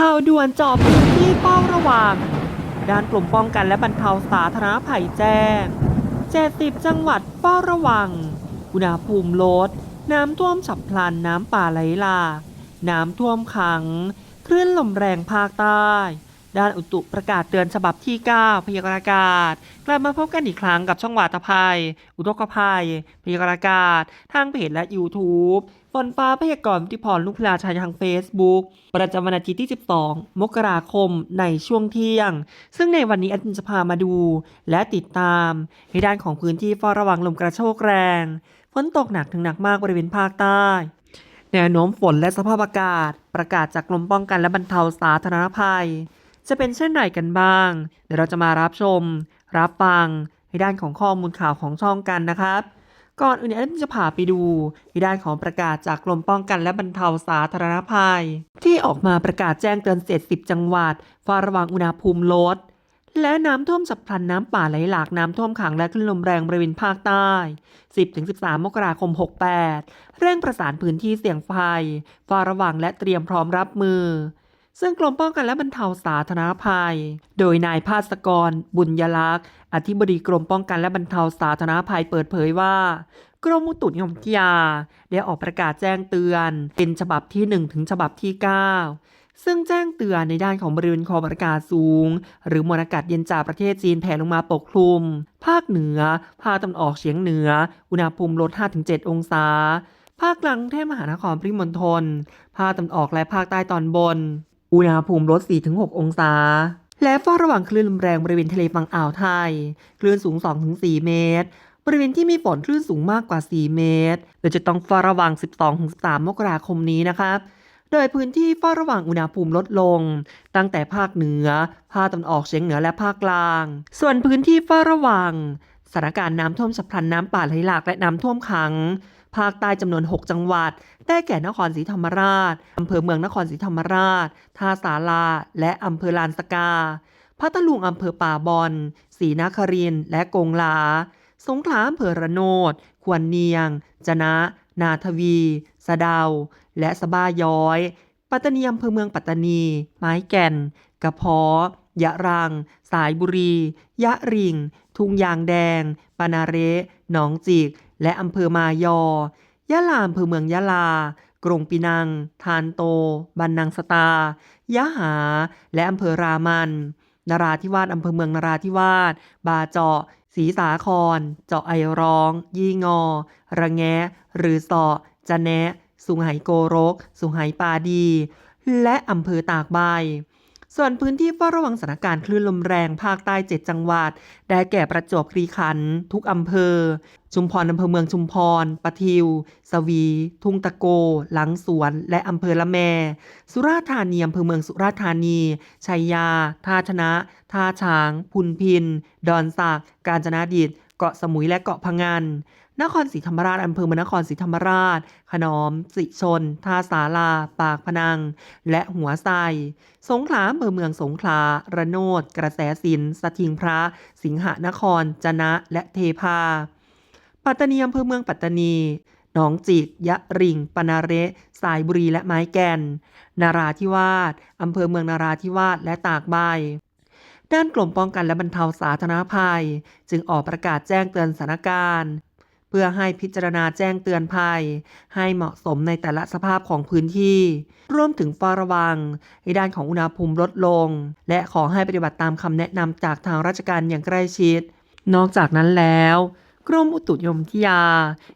ข่าวด่วนจอบพื้นที่เฝ้าระวัง ด้านกลุ่มป้องกันและบรรเทาสาธารณภัยแจ้ง 70 จังหวัดเฝ้าระวัง อุณหภูมิลด น้ำท่วมฉับพลันน้ำป่าไหลหลากน้ำท่วมขัง คลื่นลมแรงภาคใต้ ด้านอุตุประกาศเตือนฉบับที่ 9 พยากรณ์อากาศ กลับมาพบกันอีกครั้งกับช่องวาตภัย อุทกภัย พยากรณ์อากาศ ทางเพจและ YouTube นฟ้าพยากรณ์ทิพรลูกพลาชัยทาง Facebook ประจำวันอาทิตย์ที่ 12 มกราคมในช่วงเที่ยง ซึ่งในวันนี้แอดมินจะพามาดู และติดตามในด้านของพื้นที่เฝ้าระวังลมกระโชกแรงฝนตกหนักถึงหนักมากบริเวณภาคใต้ แนวโน้มฝนและสภาพอากาศ ประกาศจากกรมป้องกันและบรรเทาสาธารณภัย จะเป็นเช่นไรกันบ้าง เดี๋ยวเราจะมารับชม รับฟังในด้านของข้อมูลข่าวของช่องกันนะครับ ก่อนอื่นเนี่ยจะพาไปดูในด้านของประกาศจากกรมป้องกันและบรรเทาสาธารณภัย ที่ออกมาประกาศแจ้งเตือน70จังหวัดเฝ้าระวังอุณหภูมิลด และน้ำท่วมฉับพลันน้ำป่าไหลหลากน้ำท่วมขังและคลื่นลมแรงบริเวณภาคใต้ 10-13 มกราคม 68 เร่งประสานพื้นที่เสี่ยงภัยเฝ้าระวังและเตรียมพร้อมรับมือ ซึ่งกรมป้องกันและบรรเทาสาธารณภัย โดยนายภาสกร บุญยลักษณ์อธิบดีกรมป้องกันและบรรเทาสาธารณภัยเปิดเผยว่ากรมอุตุนิยมวิทยา ได้ออกประกาศแจ้งเตือน เป็นฉบับที่ 1 ถึงฉบับที่ 9 ซึ่งแจ้งเตือนในด้านของบริเวณความอากาศสูง หรือมวลอากาศเย็นจากประเทศจีนแผ่ลงมาปกคลุม ภาคเหนือ ภาคตะวันออกเฉียงเหนือ อุณหภูมิลด 5-7 องศา ภาคกลางกรุงเทพมหานครปริมณฑลภาคตะวันออกและภาคใต้ตอนบน อุณหภูมิลด 4-6 องศา และเฝ้าระวังคลื่นลมแรงบริเวณทะเลฝั่งอ่าวไทย คลื่นสูง 2-4 เมตร บริเวณที่มีฝนคลื่นสูงมากกว่า 4 เมตรโดยจะต้องเฝ้าระวัง 12-13 มกราคมนี้นะครับโดยพื้นที่เฝ้าระวังอุณหภูมิลดลง ตั้งแต่ภาคเหนือ ภาคตะวันออกเฉียงเหนือและภาคกลาง ส่วนพื้นที่เฝ้าระวังสถานการณ์น้ำท่วมฉับพลันน้ำป่าไหลหลากและน้ำท่วมขัง ภาคใต้จำนวน 6 จังหวัด ได้แก่นครศรีธรรมราชอำเภอเมืองนครศรีธรรมราช ท่าสาราและอำเภอลานสกา พัทลุงอำเภอป่าบอนศรีนครินและกงหลา สงขลาอำเภอระโนด ควรเนียง จนะ นาทวี สะเดา และสะบ้าย้อย ปัตตานีอำเภอเมืองปัตตานี ไม้แก่น กระเพาะยะรัง สายบุรี ยะริง ทุ่งยางแดง ปานาเรหนองจิก และอำเภอมายอ ยะลาอำเภอเมืองยะลา กรงปีนัง ทานโต บันนังสตา ยะหา และอำเภอรามันนราธิวาสอำเภอเมืองนราธิวาส บาเจาะศรีสาคร เจาะไอร้อง ยี่งอ ระแงะ หรือเสาะจะแนะ สุไหโกรก สุไหปาดี และอำเภอตากใบ ส่วนพื้นที่เฝ้าระวังสถานการณ์คลื่นลมแรงภาคใต้ 7 จังหวัด ได้แก่ประจวบคีรีขันธ์ทุกอำเภอ ชุมพรอำเภอเมืองชุมพรปะทิว สวี ทุ่งตะโก หลังสวน และอำเภอละแม สุราษฎร์ธานีอำเภอเมืองสุราษฎร์ธานี ชัยยา ท่าชนะ ท่าช้าง พุนพิน ดอนสัก กาญจนาดิตเกาะสมุยและเกาะพะงัน นครศรีธรรมราชอำเภอเมืองนครศรีธรรมราช ขนอม สิชน ท่าสาลา ปากพนัง และหัวไซสงขลาอำเภอเมืองสงขลา ระโนด กระแสสินสถิงพระ สิงหนคร จนะ และเทพา ปัตตานีอำเภอเมืองปัตตานีหนองจิก ยะริง ปนาเรสายบุรีและไม้แก่น นาราธิวาสอำเภอเมืองนาราธิวาสและตากใบด้านกรมป้องกันและบรรเทาสาธารณภัย จึงออกประกาศแจ้งเตือนสถานการณ์ พื่อให้พิจารณาแจ้งเตือนภัย ให้เหมาะสมในแต่ละสภาพของพื้นที่รวมถึงเฝ้าระวังในด้านของอุณหภูมิลดลง และขอให้ปฏิบัติตามคำแนะนำจากทางราชการอย่างใกล้ชิด นอกจากนั้นแล้วกรมอุตุนิยมวิทยา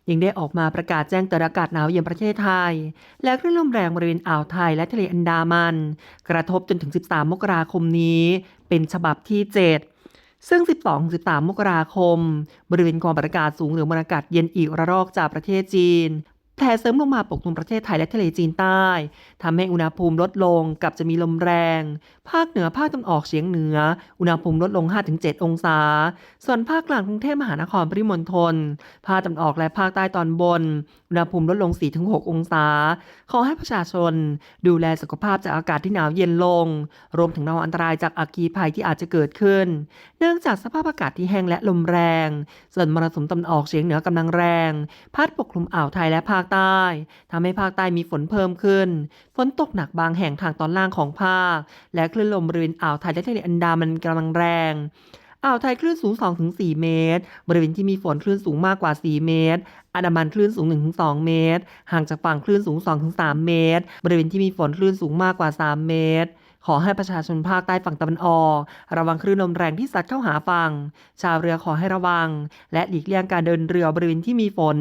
ยังได้ออกมาประกาศแจ้งเตือนอากาศหนาวเย็นประเทศไทย และคลื่นลมแรงบริเวณอ่าวไทยและทะเลอันดามัน กระทบจนถึง 13 มกราคมนี้ เป็นฉบับที่ 7 ซึ่ง 12-13 มกราคม บริเวณความกดอากาศสูงหรือมวลอากาศเย็นอีกระลอกจากประเทศจีน แผ่เสริมลงมาปกคลุมประเทศไทยและทะเลจีนใต้ทำให้อุณหภูมิลดลงกับจะมีลมแรง ภาคเหนือภาคตะวันออกเฉียงเหนือ อุณหภูมิลดลง 5-7 องศา ส่วนภาคกลางกรุงเทพมหานครปริมณฑลภาคตะวันออกและภาคใต้ตอนบน อุณหภูมิลดลง 4-6 องศา ขอให้ประชาชน ดูแลสุขภาพจากอากาศที่หนาวเย็นลง รวมถึงระวังอันตรายจากอัคคีภัยที่อาจจะเกิดขึ้น เนื่องจากสภาพอากาศที่แห้งและลมแรง ส่วนมรสุมตะวันออกเฉียงเหนือกำลังแรง พัดปกคลุมอ่าวไทยและภาคใต้ทำให้ภาคใต้มีฝนเพิ่มขึ้น ฝนตกหนักบางแห่งทางตอนล่างของภาค และคลื่นลมบริเวณอ่าวไทยและทะเลอันดามันกำลังแรงอ่าวไทยคลื่นสูง 2-4 เมตร บริเวณที่มีฝนคลื่นสูงมากกว่า 4 เมตร อันดามันคลื่นสูง 1-2 เมตร ห่างจากฝั่งคลื่นสูง 2-3 เมตร บริเวณที่มีฝนคลื่นสูงมากกว่า 3 เมตร ขอให้ประชาชนภาคใต้ฝั่งตะวันออก ระวังคลื่นลมแรงที่ซัดเข้าหาฝั่ง ชาวเรือขอให้ระวัง และหลีกเลี่ยงการเดินเรือบริเวณที่มีฝน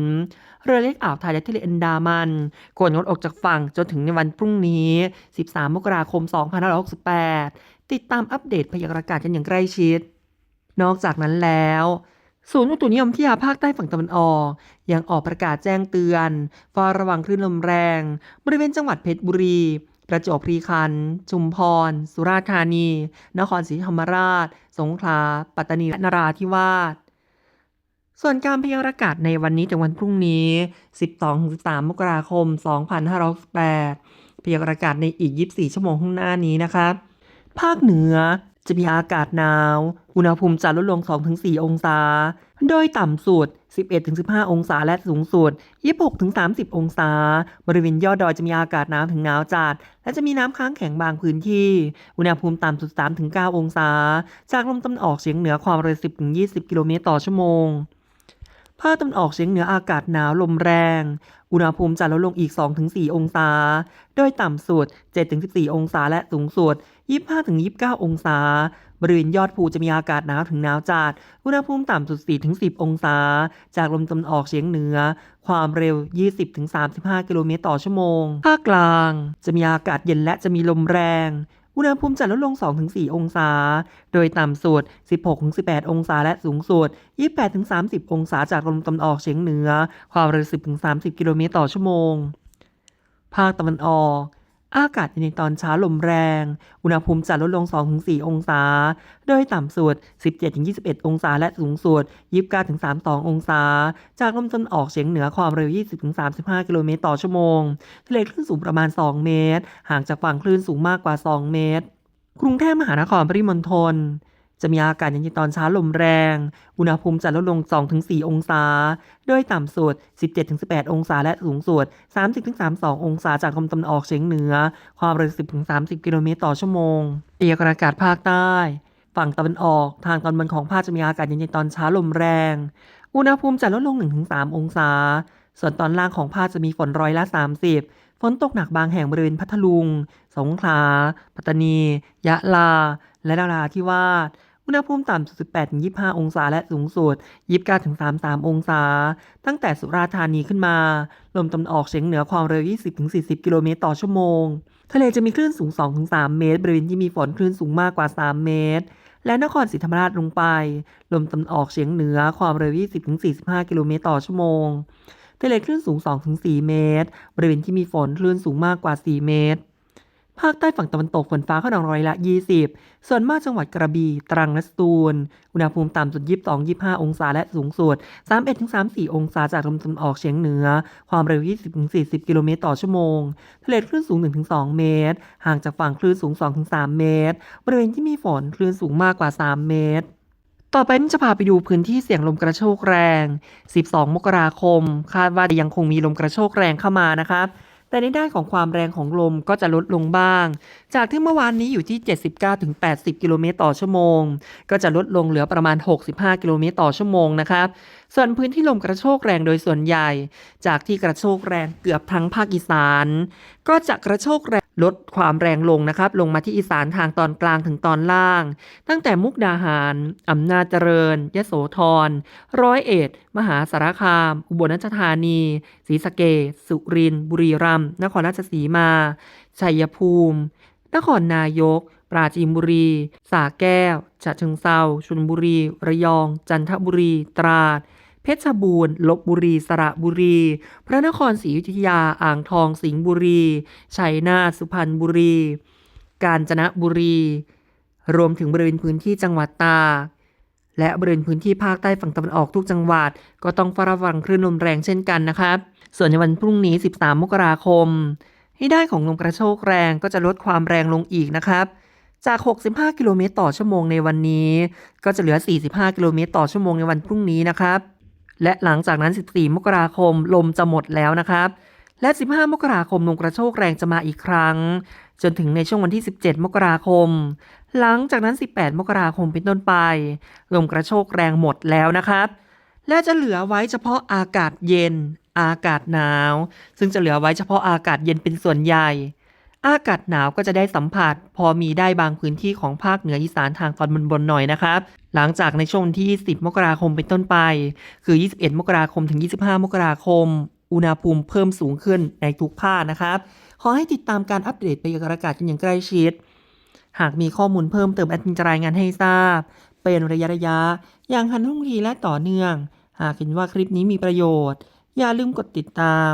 เรือเล็กอ่าวไทยและทะเลอันดามันควรงดออกจากฝั่งจนถึงในวันพรุ่งนี้ 13 มกราคม 2568 ติดตามอัปเดตพยากรณ์อากาศกันอย่างใกล้ชิด นอกจากนั้นแล้วศูนย์อุตุนิยมวิทยาภาคใต้ฝั่งตะวันออก ยังออกประกาศแจ้งเตือนเฝ้าระวังคลื่นลมแรง บริเวณจังหวัดเพชรบุรี ประจวบคีรีขันธ์ชุมพร สุราษฎร์ธานี นครศรีธรรมราช สงขลา ปัตตานี และนราธิวาส ส่วนการพยากรณ์อากาศในวันนี้ถึงวันพรุ่งนี้ 12-13 มกราคม 2568พยากรณ์อากาศในอีก 24 ชั่วโมงข้างหน้านี้นะคะ ภาคเหนือ จะมีอากาศหนาว อุณหภูมิจะลดลง 2-4 องศา โดยต่ำสุด 11-15 องศาและสูงสุด 26-30 องศา บริเวณยอดดอยจะมีอากาศหนาวถึงหนาวจัด และจะมีน้ำค้างแข็งบางพื้นที่ อุณหภูมิต่ำสุด 3-9 องศา จากลมตะวันออกเฉียงเหนือความเร็ว 10-20 กิโลเมตรต่อชั่วโมงภาคตะวันออกเฉียงเหนืออากาศหนาวลมแรง อุณหภูมิจะลดลงอีก 2-4 องศา โดยต่ำสุด 7-14 องศาและสูงสุด 25-29 องศา บริเวณยอดภูจะมีอากาศหนาวถึงหนาวจัด อุณหภูมิต่ำสุด 4-10 องศา จากลมตะวันออกเฉียงเหนือ ความเร็ว 20-35 กิโลเมตรต่อชั่วโมง ภาคกลาง จะมีอากาศเย็นและจะมีลมแรง อุณหภูมิจะลดลง 2-4 องศา โดยต่ำสุด 16-18 องศาและสูงสุด 28-30 องศาจากลมตะวันออกเฉียงเหนือ ความเร็ว 10-30 กิโลเมตรต่อชั่วโมง ภาคตะวันออก อากาศในตอนเช้าลมแรง อุณหภูมิจะลดลง 2-4 องศา โดยต่ำสุด 17-21 องศา และสูงสุด 29-32 องศา จากลมตะวันออกเฉียงเหนือความเร็ว 20-35 กิโลเมตรต่อชั่วโมง ทะเลคลื่นสูงประมาณ 2 เมตร ห่างจากฝั่งคลื่นสูงมากกว่า 2 เมตร กรุงเทพมหานครปริมณฑล จะมีอากาศเย็นๆตอนเช้าลมแรง อุณหภูมิจะลดลง 2-4 องศา โดยต่ำสุด 17-18 องศาและสูงสุด 30-32 องศาจากลมตะวันออกเฉียงเหนือ ความเร็ว 10-30 กิโลเมตรต่อชั่วโมงพยกรณ์อากาศภาคใต้ ฝั่งตะวันออก ทางตอนบนของภาคจะมีอากาศเย็นๆตอนเช้าลมแรง อุณหภูมิจะลดลง 1-3 องศา ส่วนตอนล่างของภาคจะมีฝนร้อยละ 30ฝนตกหนักบางแห่งบริเวณพัทลุง สงขลา ปัตตานี ยะลา และนราธิวาส อุณหภูมิต่ำสุด 18-25 องศาและสูงสุด 29-33 องศา ตั้งแต่สุราษฎร์ธานีขึ้นมา ลมตะวันออกเฉียงเหนือความเร็ว 20-40 กิโลเมตรต่อชั่วโมง ทะเลจะมีคลื่นสูง 2-3 เมตร บริเวณที่มีฝนคลื่นสูงมากกว่า 3 เมตร และนครศรีธรรมราชลงไป ลมตะวันออกเฉียงเหนือความเร็ว 20-45 กิโลเมตรต่อชั่วโมงทะเลคลื่นสูง 2-4 เมตร บริเวณที่มีฝนคลื่นสูงมากกว่า 4 เมตร ภาคใต้ฝั่งตะวันตกฝนฟ้าขนองร้อยละ 20 ส่วนมากจังหวัดกระบี่ตรังและสตูล อุณหภูมิต่ำสุด 22-25 องศาและสูงสุด 31-34 องศาจากลมตะวันออกเฉียงเหนือ ความเร็ว 20-40 กิโลเมตรต่อชั่วโมง ทะเลคลื่นสูง 1-2 เมตร ห่างจากฝั่งคลื่นสูง 2-3 เมตร บริเวณที่มีฝนคลื่นสูงมากกว่า 3 เมตรต่อไปจะพาไปดูพื้นที่เสี่ยงลมกระโชกแรง 12 มกราคม คาดว่ายังคงมีลมกระโชกแรงเข้ามานะครับ แต่ในด้านของความแรงของลมก็จะลดลงบ้าง จากที่เมื่อวานนี้อยู่ที่ 79-80 กิโลเมตรต่อชั่วโมง ก็จะลดลงเหลือประมาณ 65 กิโลเมตรต่อชั่วโมงนะครับ ส่วนพื้นที่ลมกระโชกแรงโดยส่วนใหญ่ จากที่กระโชกแรงเกือบทั้งภาคอีสาน ก็จะกระโชกแรงลดความแรงลงนะครับ ลงมาที่อีสานทางตอนกลางถึงตอนล่าง ตั้งแต่มุกดาหาร อำนาจเจริญ ยโสธร ร้อยเอ็ด มหาสารคาม อุบลราชธานีศรีสะเกษสุรินทร์บุรีรัมย์นครราชสีมา ชัยภูมิ นครนายก ปราจีนบุรีสระแก้วฉะเชิงเซาชลบุรี ระยอง จันทบุรี ตราด เพชรบูรณ์ลบบุรี สระบุรี พระนครศรีอยุธยา อ่างทอง สิงห์บุรี ชัยนาท สุพรรณบุรี กาญจนบุรี รวมถึงบริเวณพื้นที่จังหวัดตากและบริเวณพื้นที่ภาคใต้ฝั่งตะวันออกทุกจังหวัด ก็ต้องเฝ้าระวังคลื่นลมแรงเช่นกันนะครับ ส่วนในวันพรุ่งนี้ 13 มกราคมให้ได้ของลมกระโชกแรงก็จะลดความแรงลงอีกนะครับ จาก 65 กิโลเมตรต่อชั่วโมงในวันนี้ ก็จะเหลือ 45 กิโลเมตรต่อชั่วโมงในวันพรุ่งนี้นะครับ และหลังจากนั้น 14 มกราคมลมจะหมดแล้วนะครับ และ 15 มกราคมลมกระโชกแรงจะมาอีกครั้ง จนถึงในช่วงวันที่ 17 มกราคม หลังจากนั้น 18 มกราคมเป็นต้นไป ลมกระโชกแรงหมดแล้วนะครับ และจะเหลือไว้เฉพาะอากาศเย็น อากาศหนาว ซึ่งจะเหลือไว้เฉพาะอากาศเย็นเป็นส่วนใหญ่ อากาศหนาวก็จะได้สัมผัส พอมีได้บางพื้นที่ของภาคเหนืออีสานทางตอนบนๆหน่อยนะครับ หลังจากในช่วงที่ 10 มกราคมเป็นต้นไป คือ 21 มกราคมถึง 25 มกราคม อุณหภูมิเพิ่มสูงขึ้นในทุกภาคนะครับ ขอให้ติดตามการอัปเดตพยากรณ์อากาศกันอย่างใกล้ชิด หากมีข้อมูลเพิ่มเติมแอดมินจะรายงานให้ทราบ เป็นระยะระยะๆอย่างทันท่วงทีและต่อเนื่อง หากเห็นว่าคลิปนี้มีประโยชน์ อย่าลืมกดติดตาม